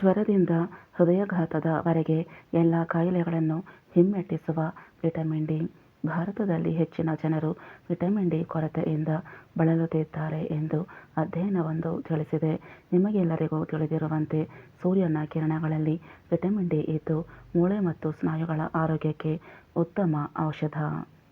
ಜ್ವರದಿಂದ ಹೃದಯಾಘಾತದವರೆಗೆ ಎಲ್ಲ ಕಾಯಿಲೆಗಳನ್ನು ಹಿಮ್ಮೆಟ್ಟಿಸುವ ವಿಟಮಿನ್ ಡಿ. ಭಾರತದಲ್ಲಿ ಹೆಚ್ಚಿನ ಜನರು ವಿಟಮಿನ್ ಡಿ ಕೊರತೆಯಿಂದ ಬಳಲುತ್ತಿದ್ದಾರೆ ಎಂದು ಅಧ್ಯಯನವೊಂದು ತಿಳಿಸಿದೆ. ನಿಮಗೆಲ್ಲರಿಗೂ ತಿಳಿದಿರುವಂತೆ ಸೂರ್ಯನ ಕಿರಣಗಳಲ್ಲಿ ವಿಟಮಿನ್ ಡಿ ಇದ್ದು ಮೂಳೆ ಮತ್ತು ಸ್ನಾಯುಗಳ ಆರೋಗ್ಯಕ್ಕೆ ಉತ್ತಮ ಔಷಧ.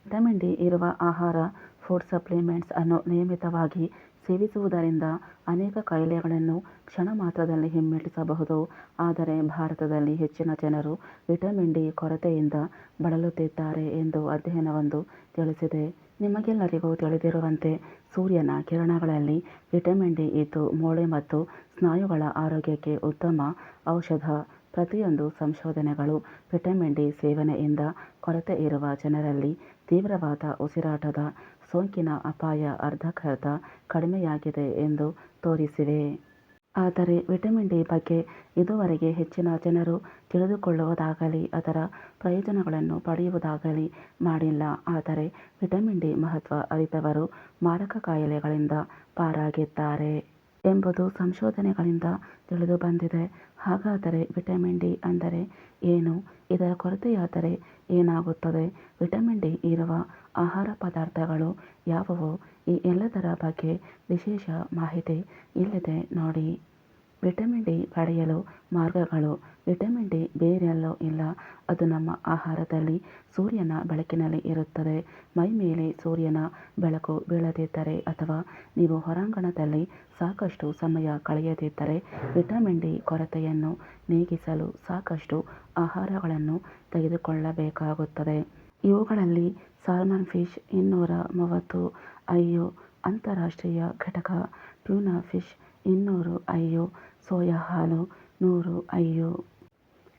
ವಿಟಮಿನ್ ಡಿ ಇರುವ ಆಹಾರ, ಫುಡ್ ಸಪ್ಲಿಮೆಂಟ್ಸ್ ಅನ್ನು ನಿಯಮಿತವಾಗಿ ಸೇವಿಸುವುದರಿಂದ ಅನೇಕ ಕಾಯಿಲೆಗಳನ್ನು ಕ್ಷಣ ಮಾತ್ರದಲ್ಲಿ ಹಿಮ್ಮೆಟ್ಟಿಸಬಹುದು. ಆದರೆ ಭಾರತದಲ್ಲಿ ಹೆಚ್ಚಿನ ಜನರು ವಿಟಮಿನ್ ಡಿ ಕೊರತೆಯಿಂದ ಬಳಲುತ್ತಿದ್ದಾರೆ ಎಂದು ಅಧ್ಯಯನವೊಂದು ತಿಳಿಸಿದೆ. ನಿಮಗೆಲ್ಲರಿಗೂ ತಿಳಿದಿರುವಂತೆ ಸೂರ್ಯನ ಕಿರಣಗಳಲ್ಲಿ ವಿಟಮಿನ್ ಡಿ ಇದ್ದು ಮೂಳೆ ಮತ್ತು ಸ್ನಾಯುಗಳ ಆರೋಗ್ಯಕ್ಕೆ ಉತ್ತಮ ಔಷಧ. ಪ್ರತಿಯೊಂದು ಸಂಶೋಧನೆಗಳು ವಿಟಮಿನ್ ಡಿ ಸೇವನೆಯಿಂದ ಕೊರತೆ ಇರುವ ಜನರಲ್ಲಿ ತೀವ್ರವಾದ ಉಸಿರಾಟದ ಸೋಂಕಿನ ಅಪಾಯ ಅರ್ಧಕ್ಕರ್ಧ ಕಡಿಮೆಯಾಗಿದೆ ಎಂದು ತೋರಿಸಿವೆ. ಆದರೆ ವಿಟಮಿನ್ ಡಿ ಬಗ್ಗೆ ಇದುವರೆಗೆ ಹೆಚ್ಚಿನ ಜನರು ತಿಳಿದುಕೊಳ್ಳುವುದಾಗಲಿ, ಅದರ ಪ್ರಯೋಜನಗಳನ್ನು ಪಡೆಯುವುದಾಗಲಿ ಮಾಡಿಲ್ಲ. ಆದರೆ ವಿಟಮಿನ್ ಡಿ ಮಹತ್ವ ಅರಿತವರು ಮಾರಕ ಕಾಯಿಲೆಗಳಿಂದ ಪಾರಾಗಿದ್ದಾರೆ. ಎಂಬುದು ಸಂಶೋಧನೆಗಳಿಂದ ತಿಳಿದು ಬಂದಿದೆ. ಹಾಗಾದರೆ ವಿಟಮಿನ್ ಡಿ ಅಂದರೆ ಏನು? ಇದರ ಕೊರತೆಯಾದರೆ ಏನಾಗುತ್ತದೆ? ವಿಟಮಿನ್ ಡಿ ಇರುವ ಆಹಾರ ಪದಾರ್ಥಗಳು ಯಾವುವು? ಈ ಎಲ್ಲದರ ಬಗ್ಗೆ ವಿಶೇಷ ಮಾಹಿತಿ ಇಲ್ಲಿದೆ ನೋಡಿ. ವಿಟಮಿನ್ ಡಿ ಪಡೆಯಲು ಮಾರ್ಗಗಳು. ವಿಟಮಿನ್ ಡಿ ಬೇರೆಲ್ಲೂ ಇಲ್ಲ. ಅದು ನಮ್ಮ ಆಹಾರದಲ್ಲಿ ಸೂರ್ಯನ ಬೆಳಕಿನಲ್ಲಿ ಇರುತ್ತದೆ. ಮೈ ಮೇಲೆ ಸೂರ್ಯನ ಬೆಳಕು ಬೀಳದಿದ್ದರೆ ಅಥವಾ ನೀವು ಹೊರಾಂಗಣದಲ್ಲಿ ಸಾಕಷ್ಟು ಸಮಯ ಕಳೆಯದಿದ್ದರೆ ವಿಟಮಿನ್ ಡಿ ಕೊರತೆಯನ್ನು ನೀಗಿಸಲು ಸಾಕಷ್ಟು ಆಹಾರಗಳನ್ನು ತೆಗೆದುಕೊಳ್ಳಬೇಕಾಗುತ್ತದೆ. ಇವುಗಳಲ್ಲಿ ಸಾಲ್ಮನ್ ಫಿಶ್ ಇನ್ನೂರ ಮೂವತ್ತು ಐಯು ಅಂತಾರಾಷ್ಟ್ರೀಯ ಘಟಕ ಟ್ಯೂನಾ ಫಿಶ್ ಇನ್ನೂರು ಐಯು ಸೋಯಾ ಹಾಲು ನೂರು, ಅಯ್ಯೋ.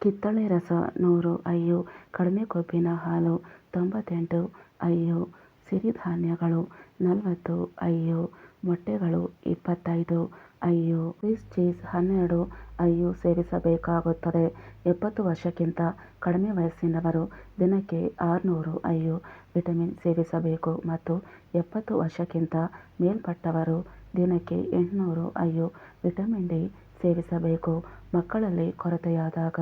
ಕಿತ್ತಳೆ ರಸ ನೂರು ಐಯು ಕಡಿಮೆ ಕೊಬ್ಬಿನ ಹಾಲು ತೊಂಬತ್ತೆಂಟು, ಅಯ್ಯೋ. ಸಿರಿಧಾನ್ಯಗಳು ನಲವತ್ತು, ಅಯ್ಯೋ. ಮೊಟ್ಟೆಗಳು ಇಪ್ಪತ್ತೈದು, ಅಯ್ಯೋ. ಸ್ವಿಸ್ ಚೀಸ್ ಹನ್ನೆರಡು, ಅಯ್ಯೋ. ಸೇವಿಸಬೇಕಾಗುತ್ತದೆ. ಎಪ್ಪತ್ತು ವರ್ಷಕ್ಕಿಂತ ಕಡಿಮೆ ವಯಸ್ಸಿನವರು ದಿನಕ್ಕೆ ಆರುನೂರು ಐಯು ವಿಟಮಿನ್ ಸೇವಿಸಬೇಕು ಮತ್ತು ಎಪ್ಪತ್ತು ವರ್ಷಕ್ಕಿಂತ ಮೇಲ್ಪಟ್ಟವರು ದಿನಕ್ಕೆ ಎಂಟುನೂರು ಐಯು ವಿಟಮಿನ್ ಡಿ ಸೇವಿಸಬೇಕು. ಮಕ್ಕಳಲ್ಲಿ ಕೊರತೆಯಾದಾಗ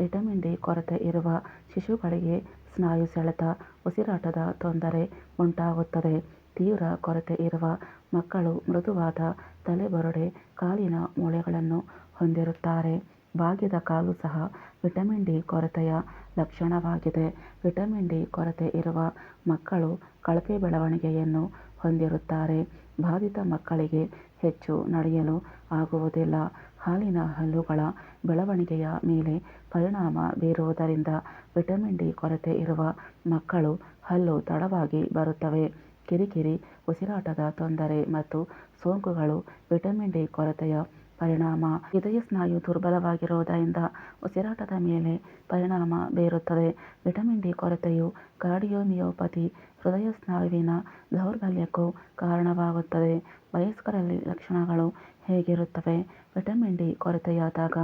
ವಿಟಮಿನ್ ಡಿ ಕೊರತೆ ಇರುವ ಶಿಶುಗಳಿಗೆ ಸ್ನಾಯು ಸೆಳೆತ, ಉಸಿರಾಟದ ತೊಂದರೆ ಉಂಟಾಗುತ್ತದೆ. ತೀವ್ರ ಕೊರತೆ ಇರುವ ಮಕ್ಕಳು ಮೃದುವಾದ ತಲೆಬರುಡೆ, ಕಾಲಿನ ಮೂಳೆಗಳನ್ನು ಹೊಂದಿರುತ್ತಾರೆ. ಬಾಗಿದ ಕಾಲು ಸಹ ವಿಟಮಿನ್ ಡಿ ಕೊರತೆಯ ಲಕ್ಷಣವಾಗಿದೆ. ವಿಟಮಿನ್ ಡಿ ಕೊರತೆ ಇರುವ ಮಕ್ಕಳು ಕಳಪೆ ಬೆಳವಣಿಗೆಯನ್ನು ಹೊಂದಿರುತ್ತಾರೆ. ಬಾಧಿತ ಮಕ್ಕಳಿಗೆ ಹೆಚ್ಚು ನಡೆಯಲು ಆಗುವುದಿಲ್ಲ. ಹಾಲಿನ ಹಲ್ಲುಗಳ ಬೆಳವಣಿಗೆಯ ಮೇಲೆ ಪರಿಣಾಮ ಬೀರುವುದರಿಂದ ವಿಟಮಿನ್ ಡಿ ಕೊರತೆ ಇರುವ ಮಕ್ಕಳು ಹಲ್ಲು ತಡವಾಗಿ ಬರುತ್ತವೆ. ಕಿರಿಕಿರಿ, ಉಸಿರಾಟದ ತೊಂದರೆ ಮತ್ತು ಸೋಂಕುಗಳು ವಿಟಮಿನ್ ಡಿ ಕೊರತೆಯ ಪರಿಣಾಮ. ಹೃದಯ ಸ್ನಾಯು ದುರ್ಬಲವಾಗಿರುವುದರಿಂದ ಉಸಿರಾಟದ ಮೇಲೆ ಪರಿಣಾಮ ಬೀರುತ್ತದೆ. ವಿಟಮಿನ್ ಡಿ ಕೊರತೆಯು ಕಾರ್ಡಿಯೋಮಿಯೋಪತಿ ಹೃದಯ ಸ್ನಾಯುವಿನ ದೌರ್ಬಲ್ಯಕ್ಕೂ ಕಾರಣವಾಗುತ್ತದೆ. ವಯಸ್ಕರಲ್ಲಿ ಲಕ್ಷಣಗಳು ಹೇಗಿರುತ್ತವೆ? ವಿಟಮಿನ್ ಡಿ ಕೊರತೆಯಾದಾಗ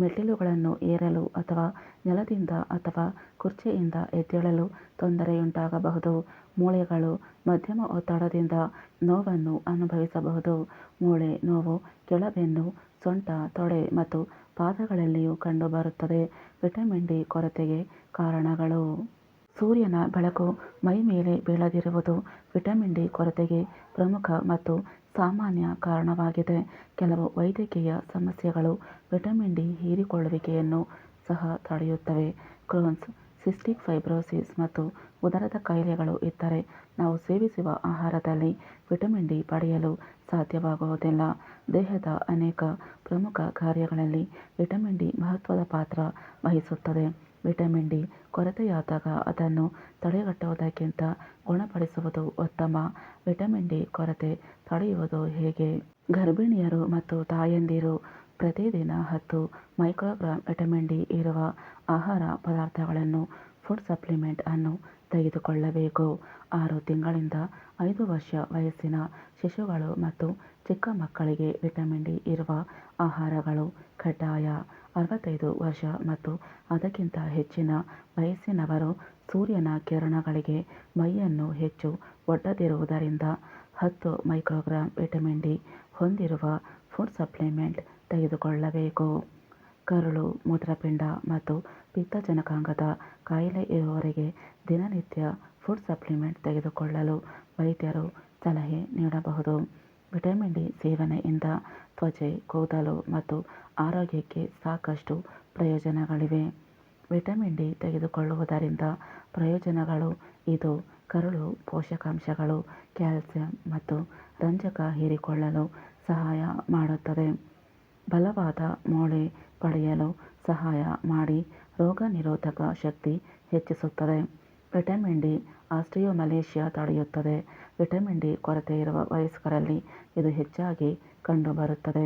ಮೆಟ್ಟಿಲುಗಳನ್ನು ಏರಲು ಅಥವಾ ನೆಲದಿಂದ ಅಥವಾ ಕುರ್ಚಿಯಿಂದ ಎದ್ದೇಳಲು ತೊಂದರೆಯುಂಟಾಗಬಹುದು. ಮೂಳೆಗಳು ಮಧ್ಯಮ ಒತ್ತಡದಿಂದ ನೋವನ್ನು ಅನುಭವಿಸಬಹುದು. ಮೂಳೆ ನೋವು ಕೆಳಬೆನ್ನು, ಸೊಂಟ, ತೊಡೆ ಮತ್ತು ಪಾದಗಳಲ್ಲಿಯೂ ಕಂಡುಬರುತ್ತದೆ. ವಿಟಮಿನ್ ಡಿ ಕೊರತೆಗೆ ಕಾರಣಗಳು ಸೂರ್ಯನ ಬೆಳಕು ಮೈ ಮೇಲೆ ಬೀಳದಿರುವುದು ವಿಟಮಿನ್ ಡಿ ಕೊರತೆಗೆ ಪ್ರಮುಖ ಮತ್ತು ಸಾಮಾನ್ಯ ಕಾರಣವಾಗಿದೆ. ಕೆಲವು ವೈದ್ಯಕೀಯ ಸಮಸ್ಯೆಗಳು ವಿಟಮಿನ್ ಡಿ ಹೀರಿಕೊಳ್ಳುವಿಕೆಯನ್ನು ಸಹ ತಡೆಯುತ್ತವೆ. ಕ್ರೋನ್ಸ್, ಸಿಸ್ಟಿಕ್ ಫೈಬ್ರೋಸಿಸ್ ಮತ್ತು ಉದರದ ಕಾಯಿಲೆಗಳು ಇದ್ದರೆ ನಾವು ಸೇವಿಸುವ ಆಹಾರದಲ್ಲಿ ವಿಟಮಿನ್ ಡಿ ಪಡೆಯಲು ಸಾಧ್ಯವಾಗುವುದಿಲ್ಲ. ದೇಹದ ಅನೇಕ ಪ್ರಮುಖ ಕಾರ್ಯಗಳಲ್ಲಿ ವಿಟಮಿನ್ ಡಿ ಮಹತ್ವದ ಪಾತ್ರ ವಹಿಸುತ್ತದೆ. ವಿಟಮಿನ್ ಡಿ ಕೊರತೆಯಾದಾಗ ಅದನ್ನು ತಡೆಗಟ್ಟುವುದಕ್ಕಿಂತ ಗುಣಪಡಿಸುವುದು ಉತ್ತಮ. ವಿಟಮಿನ್ ಡಿ ಕೊರತೆ ತಡೆಯುವುದು ಹೇಗೆ? ಗರ್ಭಿಣಿಯರು ಮತ್ತು ತಾಯಂದಿರು ಪ್ರತಿದಿನ ಹತ್ತು ಮೈಕ್ರೋಗ್ರಾಂ ವಿಟಮಿನ್ ಡಿ ಇರುವ ಆಹಾರ ಪದಾರ್ಥಗಳನ್ನು ಫುಡ್ ಸಪ್ಲಿಮೆಂಟ್ ಅನ್ನು ತೆಗೆದುಕೊಳ್ಳಬೇಕು. ಆರು ತಿಂಗಳಿಂದ ಐದು ವರ್ಷ ವಯಸ್ಸಿನ ಶಿಶುಗಳು ಮತ್ತು ಚಿಕ್ಕ ಮಕ್ಕಳಿಗೆ ವಿಟಮಿನ್ ಡಿ ಇರುವ ಆಹಾರಗಳು ಕಡ್ಡಾಯ. ಅರವತ್ತೈದು ವರ್ಷ ಮತ್ತು ಅದಕ್ಕಿಂತ ಹೆಚ್ಚಿನ ವಯಸ್ಸಿನವರು ಸೂರ್ಯನ ಕಿರಣಗಳಿಗೆ ಮೈಯನ್ನು ಹೆಚ್ಚು ಒಡ್ಡದಿರುವುದರಿಂದ ಹತ್ತು ಮೈಕ್ರೋಗ್ರಾಂ ವಿಟಮಿನ್ ಡಿ ಹೊಂದಿರುವ ಫುಡ್ ಸಪ್ಲಿಮೆಂಟ್ ತೆಗೆದುಕೊಳ್ಳಬೇಕು. ಕರುಳು, ಮೂತ್ರಪಿಂಡ ಮತ್ತು ಪಿತ್ತಜನಕಾಂಗದ ಕಾಯಿಲೆ ಇರುವವರಿಗೆ ದಿನನಿತ್ಯ ಫುಡ್ ಸಪ್ಲಿಮೆಂಟ್ ತೆಗೆದುಕೊಳ್ಳಲು ವೈದ್ಯರು ಸಲಹೆ ನೀಡಬಹುದು. ವಿಟಮಿನ್ ಡಿ ಸೇವನೆಯಿಂದ ತ್ವಚೆ, ಕೂದಲು ಮತ್ತು ಆರೋಗ್ಯಕ್ಕೆ ಸಾಕಷ್ಟು ಪ್ರಯೋಜನಗಳಿವೆ. ವಿಟಮಿನ್ ಡಿ ತೆಗೆದುಕೊಳ್ಳುವುದರಿಂದ ಪ್ರಯೋಜನಗಳು ಇದು ಕರುಳು, ಪೋಷಕಾಂಶಗಳು, ಕ್ಯಾಲ್ಸಿಯಂ ಮತ್ತು ರಂಜಕ ಹೀರಿಕೊಳ್ಳಲು ಸಹಾಯ ಮಾಡುತ್ತದೆ. ಬಲವಾದ ಮೂಳೆ ಪಡೆಯಲು ಸಹಾಯ ಮಾಡಿ ರೋಗನಿರೋಧಕ ಶಕ್ತಿ ಹೆಚ್ಚಿಸುತ್ತದೆ. ವಿಟಮಿನ್ ಡಿ ಆಸ್ಟಿಯೋಮಲೇಷಿಯಾ ತಡೆಯುತ್ತದೆ. ವಿಟಮಿನ್ ಡಿ ಕೊರತೆ ಇರುವ ವಯಸ್ಕರಲ್ಲಿ ಇದು ಹೆಚ್ಚಾಗಿ ಕಂಡುಬರುತ್ತದೆ.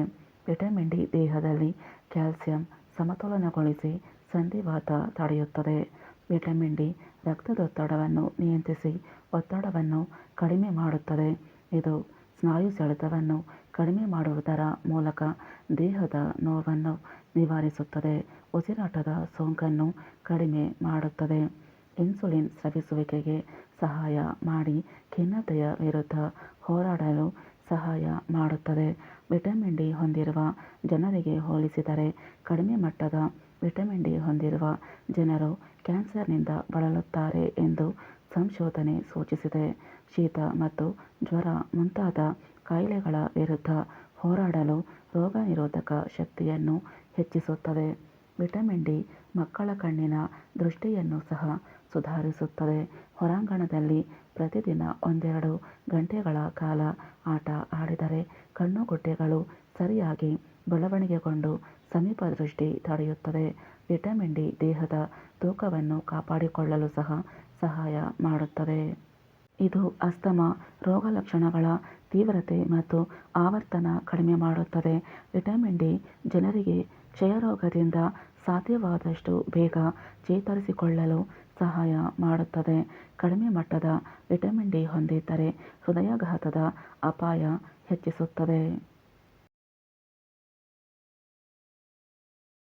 ವಿಟಮಿನ್ ಡಿ ದೇಹದಲ್ಲಿ ಕ್ಯಾಲ್ಸಿಯಂ ಸಮತೋಲನಗೊಳಿಸಿ ಸಂಧಿವಾತ ತಡೆಯುತ್ತದೆ. ವಿಟಮಿನ್ ಡಿ ರಕ್ತದೊತ್ತಡವನ್ನು ನಿಯಂತ್ರಿಸಿ ಒತ್ತಡವನ್ನು ಕಡಿಮೆ ಮಾಡುತ್ತದೆ. ಇದು ಸ್ನಾಯು ಸೆಳೆತವನ್ನು ಕಡಿಮೆ ಮಾಡುವುದರ ಮೂಲಕ ದೇಹದ ನೋವನ್ನು ನಿವಾರಿಸುತ್ತದೆ. ಉಸಿರಾಟದ ಸೋಂಕನ್ನು ಕಡಿಮೆ ಮಾಡುತ್ತದೆ. ಇನ್ಸುಲಿನ್ ಸ್ರವಿಸುವಿಕೆಗೆ ಸಹಾಯ ಮಾಡಿ ಖಿನ್ನತೆಯ ವಿರುದ್ಧ ಹೋರಾಡಲು ಸಹಾಯ ಮಾಡುತ್ತದೆ. ವಿಟಮಿನ್ ಡಿ ಹೊಂದಿರುವ ಜನರಿಗೆ ಹೋಲಿಸಿದರೆ ಕಡಿಮೆ ಮಟ್ಟದ ವಿಟಮಿನ್ ಡಿ ಹೊಂದಿರುವ ಜನರು ಕ್ಯಾನ್ಸರ್ನಿಂದ ಬಳಲುತ್ತಾರೆ ಎಂದು ಸಂಶೋಧನೆ ಸೂಚಿಸಿದೆ. ಶೀತ ಮತ್ತು ಜ್ವರ ಮುಂತಾದ ಕಾಯಿಲೆಗಳ ವಿರುದ್ಧ ಹೋರಾಡಲು ರೋಗನಿರೋಧಕ ಶಕ್ತಿಯನ್ನು ಹೆಚ್ಚಿಸುತ್ತದೆ. ವಿಟಮಿನ್ ಡಿ ಮಕ್ಕಳ ಕಣ್ಣಿನ ದೃಷ್ಟಿಯನ್ನು ಸಹ ಸುಧಾರಿಸುತ್ತದೆ. ಹೊರಾಂಗಣದಲ್ಲಿ ಪ್ರತಿದಿನ ಒಂದೆರಡು ಗಂಟೆಗಳ ಕಾಲ ಆಟ ಆಡಿದರೆ ಕಣ್ಣುಗುಡ್ಡೆಗಳು ಸರಿಯಾಗಿ ಬೆಳವಣಿಗೆಗೊಂಡು ಸಮೀಪ ದೃಷ್ಟಿ ತಡೆಯುತ್ತದೆ. ವಿಟಮಿನ್ ಡಿ ದೇಹದ ತೂಕವನ್ನು ಕಾಪಾಡಿಕೊಳ್ಳಲು ಸಹ ಸಹಾಯ ಮಾಡುತ್ತದೆ. ಇದು ಅಸ್ತಮಾ ರೋಗಲಕ್ಷಣಗಳ ತೀವ್ರತೆ ಮತ್ತು ಆವರ್ತನ ಕಡಿಮೆ ಮಾಡುತ್ತದೆ. ವಿಟಮಿನ್ ಡಿ ಜನರಿಗೆ ಕ್ಷಯರೋಗದಿಂದ ಸಾಧ್ಯವಾದಷ್ಟು ಬೇಗ ಚೇತರಿಸಿಕೊಳ್ಳಲು ಸಹಾಯ ಮಾಡುತ್ತದೆ. ಕಡಿಮೆ ಮಟ್ಟದ ವಿಟಮಿನ್ ಡಿ ಹೊಂದಿದ್ದರೆ ಹೃದಯಾಘಾತದ ಅಪಾಯ ಹೆಚ್ಚಿಸುತ್ತದೆ.